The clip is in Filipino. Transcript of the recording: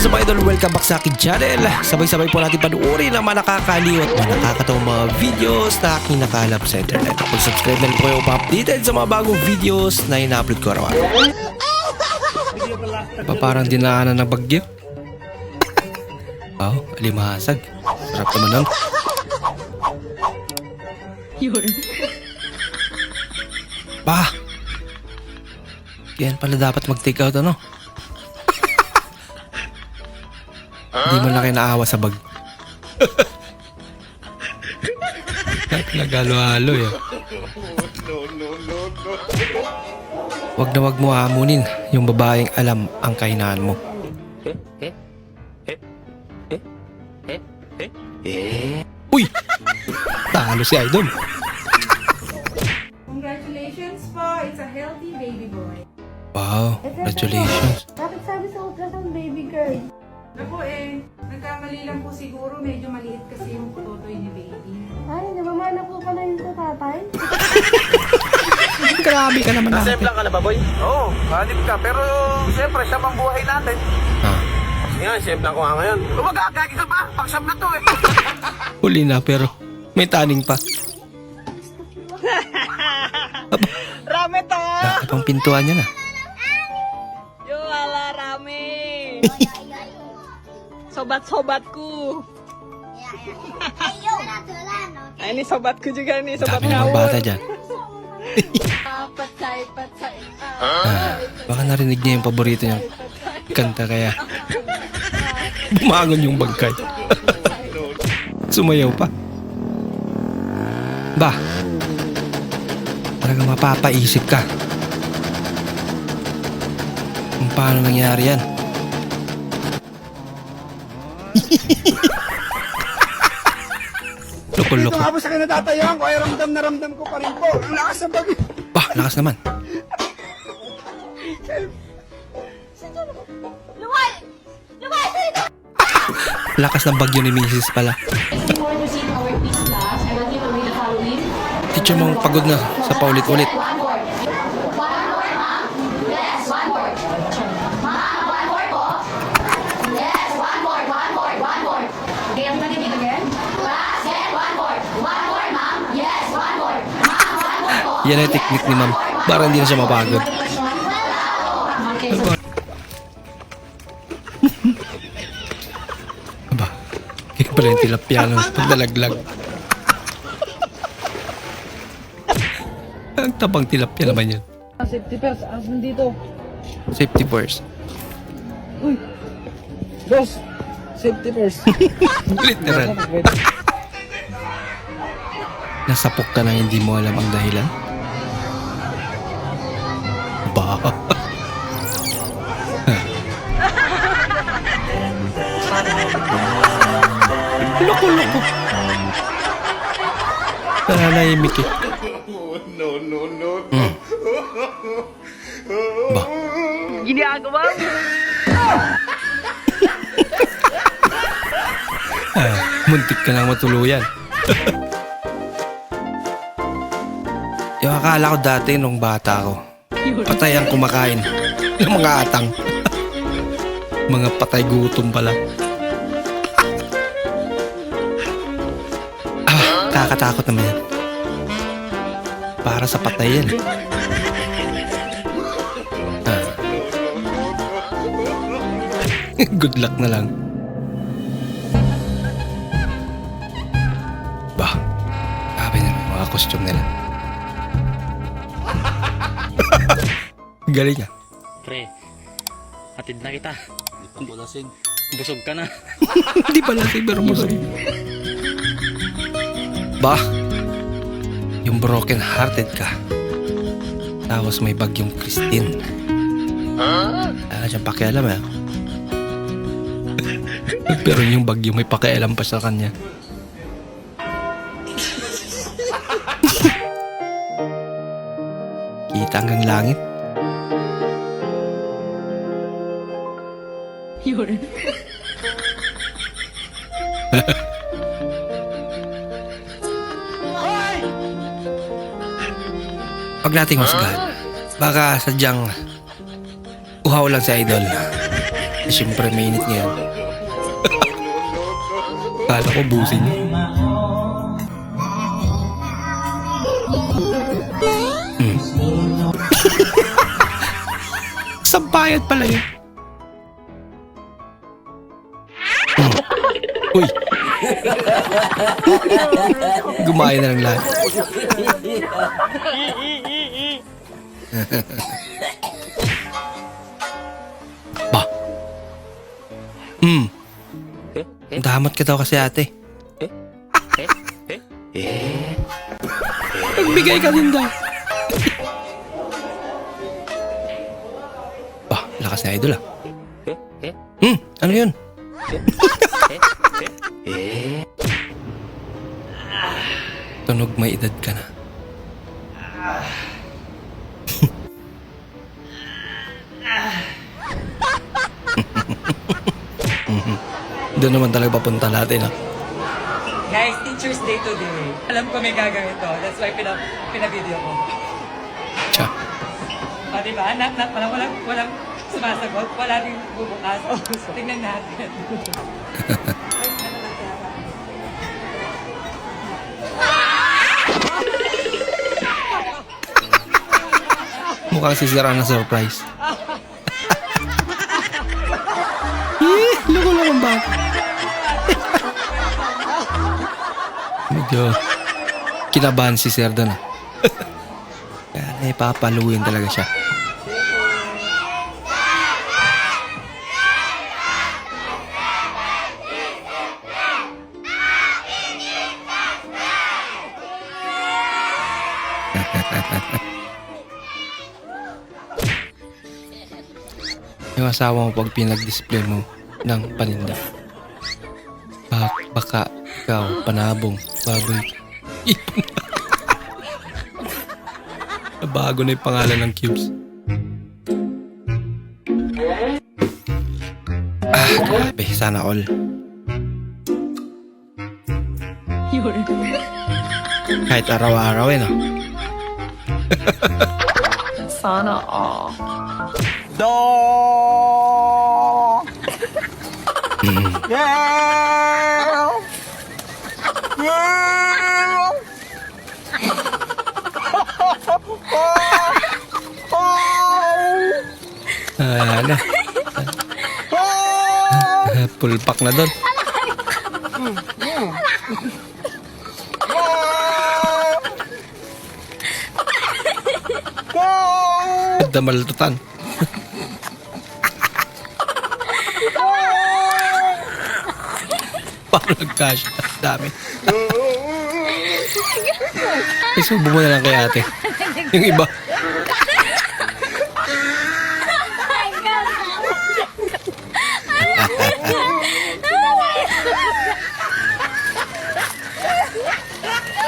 is up idol? Welcome back sa akin channel. Sabay-sabay po natin panuorin ang mga nakakaliw at mga nakakatawang mga videos na aking nakalap sa internet. Kung subscribe na po kayo pa-updated sa mga bagong videos na ina-upload ko araw Pa parang dinaanan ng bagyo. Wow, alimahasag. Sarap naman nun. Pa! Yan pala dapat mag-take out ano? Hindi mo na kayo naawa sa bag. Nagalo-halo eh. Wag na wag mo hamunin yung babaeng alam ang kahinaan mo. Uy! Talo si Idol. Congratulations po, it's a healthy baby boy. Wow, congratulations. Bakit sabi sa ultrasound baby girl? Naku eh, nagkamali lang po siguro, medyo maliit kasi yung tutoy ni baby. Ay, namamana po pala yun sa tatay? Grabe ka naman natin. Semplang ka na ba, boy? Oo, hanip ka. Pero, siyempre, siya pang buhay natin. Ah, Yan, semplang ko nga ngayon. Umagagagi ka ba? Pagsam na to eh. huli na pero may taning pa. Rame to! Laki pang pintuan niya na. Yo, ala, rame! Sobat-sobat ko! Ay, ini sobat ko juga nih, sobat Dami ngawur. bata dyan. Patay, patay. Ah, baka narinig niya yung paborito niyang kanta kaya bumangon yung bangkay. Sumayaw pa. Ba, talagang mapapaisip ka. Kung paano nangyari yan. Dito nga po sa kinatatayuan ko ay ramdam na ramdam ko pa rin po. Ang lakas ng bagyo. Bah, lakas naman. Luwal! Luwal! Lakas ng bagyo ni Mrs. pala. Teacher mong pagod na sa paulit-ulit. Yan ang technique ni ma'am. Para hindi na siya mapagod. Aba, kaya pala yung tilapia ng pagdalaglag. Ang tabang tilapia naman yan. Safety first, asan dito? Safety first. Boss, safety first. Literal. Nasapok ka na hindi mo alam ang dahilan? Ba? Loko-loko. Nananahimik eh. no, no, no, no. Ba? Ginagawa mo? Ah, muntik ka lang matuluyan. Yung akala ko dati nung bata ko, patay ang kumakain ng mga atang. mga patay gutom pala. ah, kakatakot naman yan. Para sa patay yan. Ah. Good luck na lang. Ba, grabe yung mga costume nila. Galing ah. Pre, hatid na kita. Hindi pa ko lasing. Busog ka na. Hindi pala si pero busog. Ba, yung broken hearted ka. Tapos may bagyong Christine. Wala ka siyang pakialam eh. pero yung bagyo may pakialam pa sa kanya. Kita hanggang langit. Huwag nating husgahan. Baka sadyang uhaw lang si Idol. Siyempre, mainit ngayon. Kala ko busin. Hmm. Sampayat pala yun. Uy. Gumaya na lang lahat. ba? Hmm. Damat ka daw kasi ate. Nagbigay ka din daw. Bah, lakas na idol ah. Hmm, ano yun? Tunog may edad ka na. Doon naman talaga papunta natin ah. Guys, Teacher's Day today. Alam ko may gagawin to. That's why pina, pina-video ko. Tsa. O, di ba? Nak, nak, walang, walang, walang sumasagot. Wala rin bubukas. Tingnan natin. Mukhang si Zara na surprise. eh, loko lang ang bata. Medyo kinabahan si Sir doon ah. Kaya naipapaluin talaga siya. Yung asawa mo pag pinag-display mo ng paninda. Bak baka ikaw, panabong, baboy. Bago na yung pangalan ng cubes. Ah, grabe. Sana all. Kahit araw-araw eh, no? Ah, ano? Ah, Pulpak na doon. Damaltutan. Nagcash. Dami. Isubo mo na lang kay ate. Yung iba.